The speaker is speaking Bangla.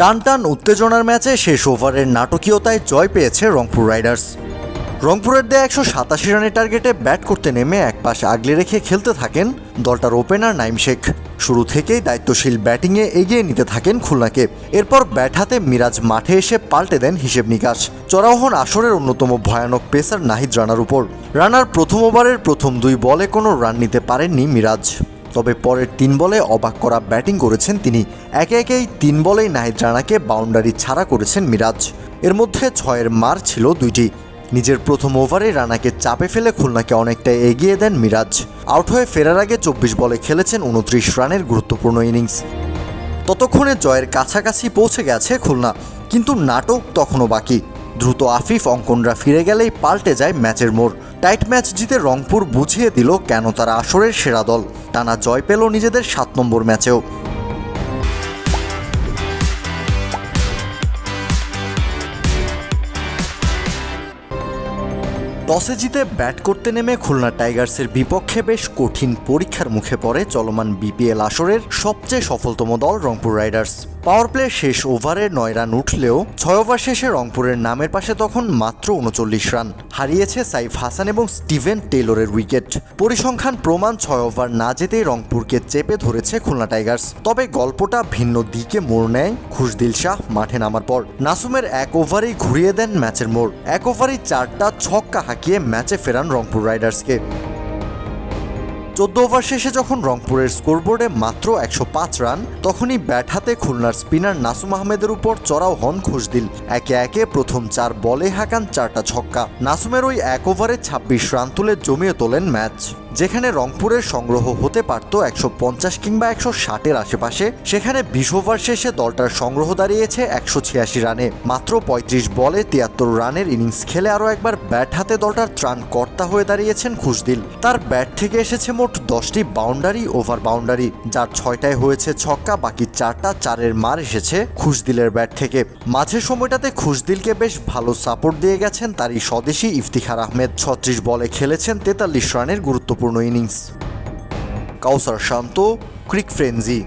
টান টান উত্তেজনার ম্যাচে শেষ ওভারের নাটকীয়তায় জয় পেয়েছে রংপুর রাইডার্স। রংপুরের দেয়া একশো সাতাশি রানের টার্গেটে ব্যাট করতে নেমে এক পাশে আগলে রেখে খেলতে থাকেন দলটার ওপেনার নাইম শেখ। শুরু থেকেই দায়িত্বশীল ব্যাটিংয়ে এগিয়ে নিতে থাকেন খুলনাকে। এরপর ব্যাট হাতে মিরাজ মাঠে এসে পাল্টে দেন হিসেব নিকাশ। চড়াওহন আসরের অন্যতম ভয়ানক পেসার নাহিদ রানার উপর। রানার প্রথম ওভারের প্রথম দুই বলে কোনো রান নিতে পারেননি মিরাজ। তবে পরের তিন বলে অবাক করা ব্যাটিং করেছেন তিনি। একে একেই তিন বলেই নাহিদ রানাকে বাউন্ডারি ছাড়া করেছেন মিরাজ। এর মধ্যে ছয়ের মার ছিল দুইটি। নিজের প্রথম ওভারে রানাকে চাপে ফেলে খুলনাকে অনেকটা এগিয়ে দেন মিরাজ। আউট হয়ে ফেরার আগে চব্বিশ বলে খেলেছেন উনত্রিশ রানের গুরুত্বপূর্ণ ইনিংস। ততক্ষণে জয়ের কাছাকাছি পৌঁছে গেছে খুলনা, কিন্তু নাটক তখনও বাকি। দ্রুত আফিফ অঙ্কনরা ফিরে গেলেই পাল্টে যায় ম্যাচের মোড়। টাইট ম্যাচ জিতে রংপুর বুঝিয়ে দিল কেন তারা আসরের সেরা দল। টানা জয় পেল নিজেদের সাত নম্বর ম্যাচেও। টসে জিতে ব্যাট করতে নেমে খুলনা টাইগার্সের বিপক্ষে বেশ কঠিন পরীক্ষার মুখে পড়ে চলমান বিপিএল আসরের সবচেয়ে সফলতম দল রংপুর রাইডার্স। পাওয়ার প্লে শেষ ওভারে নয় রান উঠলেও ছয় ওভার শেষে রংপুরের নামের পাশে তখন মাত্র উনচল্লিশ রান। হারিয়েছে সাইফ হাসান এবং স্টিভেন টেলরের উইকেট। পরিসংখ্যান প্রমাণ ছয় ওভার না যেতেই রংপুরকে চেপে ধরেছে খুলনা টাইগার্স। তবে গল্পটা ভিন্ন দিকে মোড় নেয় খুশদিল শাহ মাঠে নামার পর। নাসুমের এক ওভারেই ঘুরিয়ে দেন ম্যাচের মোড়। এক ওভারেই চারটা ছক্কা হাঁকিয়ে ম্যাচে ফেরান রংপুর রাইডার্সকে। চোদ্দ ওভার শেষে যখন রংপুরের স্কোরবোর্ডে মাত্র একশো পাঁচ রান, তখনই ব্যাট হাতে খুলনার স্পিনার নাসুম আহমেদের উপর চড়াও হন খুশদিল। একে একে প্রথম চার বলে হাকান চারটা ছক্কা। নাসুমের ওই এক ওভারে ছাব্বিশ রান তুলে জমিয়ে তোলেন ম্যাচ। যেখানে রংপুরের সংগ্রহ হতে পারত একশো পঞ্চাশ কিংবা একশো ষাটের আশেপাশে, সেখানে বিশ ওভার শেষে দলটার সংগ্রহ দাঁড়িয়েছে একশো ছিয়াশি রানে। মাত্র পঁয়ত্রিশ বলে তিয়াত্তর রানের ইনিংস খেলে আরও একবার ব্যাট হাতে দলটার ত্রাণ কর্তা হয়ে দাঁড়িয়েছেন খুশদিল। তার ব্যাট থেকে এসেছে মোট দশটি বাউন্ডারি, ওভার বাউন্ডারি, যার ছয়টায় হয়েছে ছক্কা, বাকি চারটা চারের মার এসেছে খুশদিলের ব্যাট থেকে। মাঝের সময়টাতে খুশদিলকে বেশ ভালো সাপোর্ট দিয়ে গেছেন তারই স্বদেশী ইফতিখার আহমেদ। ছত্রিশ বলে খেলেছেন তেতাল্লিশ রানের গুরুত্বপূর্ণ ইনিংস কাউসার শান্ত ক্রিক ফ্রেঞ্জি